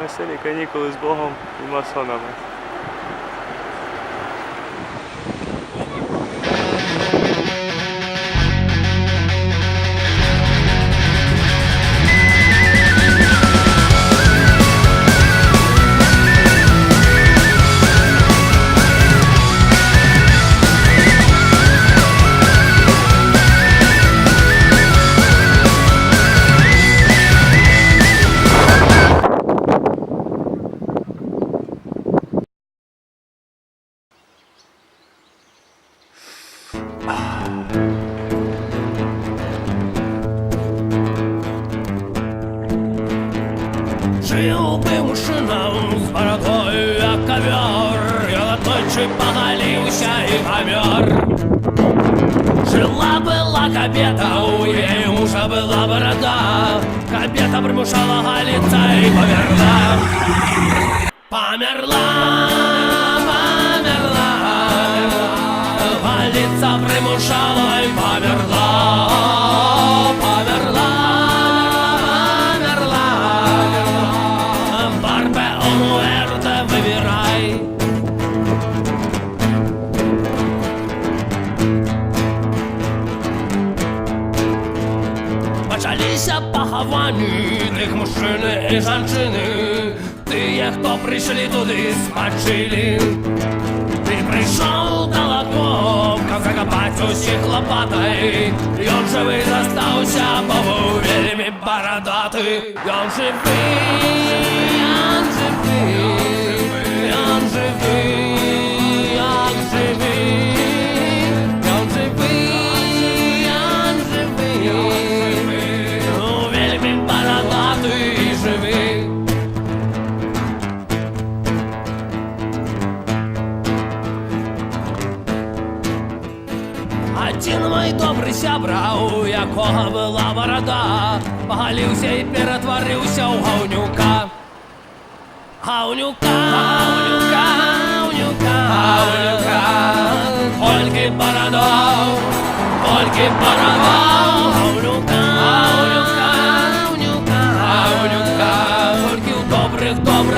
Веселі канікули з Богом і масонами. Ночью поголился и помер Жила-была кабета, у ей мужа была борода. Кабета примушала голиться и померла Померла, померла поховані тих мужчини і жанчини Тие, хто прийшли туди спочили Ти прийшов далеко, как закопать усіх лопатой І он живий застався, бо був вельми бородатий І он живий, он живий, у якого була борода, погалився і перетворився у говнюка. Говнюка, говнюка, говнюка, говнюка, Ольги бородав, Ольги бородав, говнюка, говнюка, говнюка, говнюка, Тільки у добрих добра одрастає борода.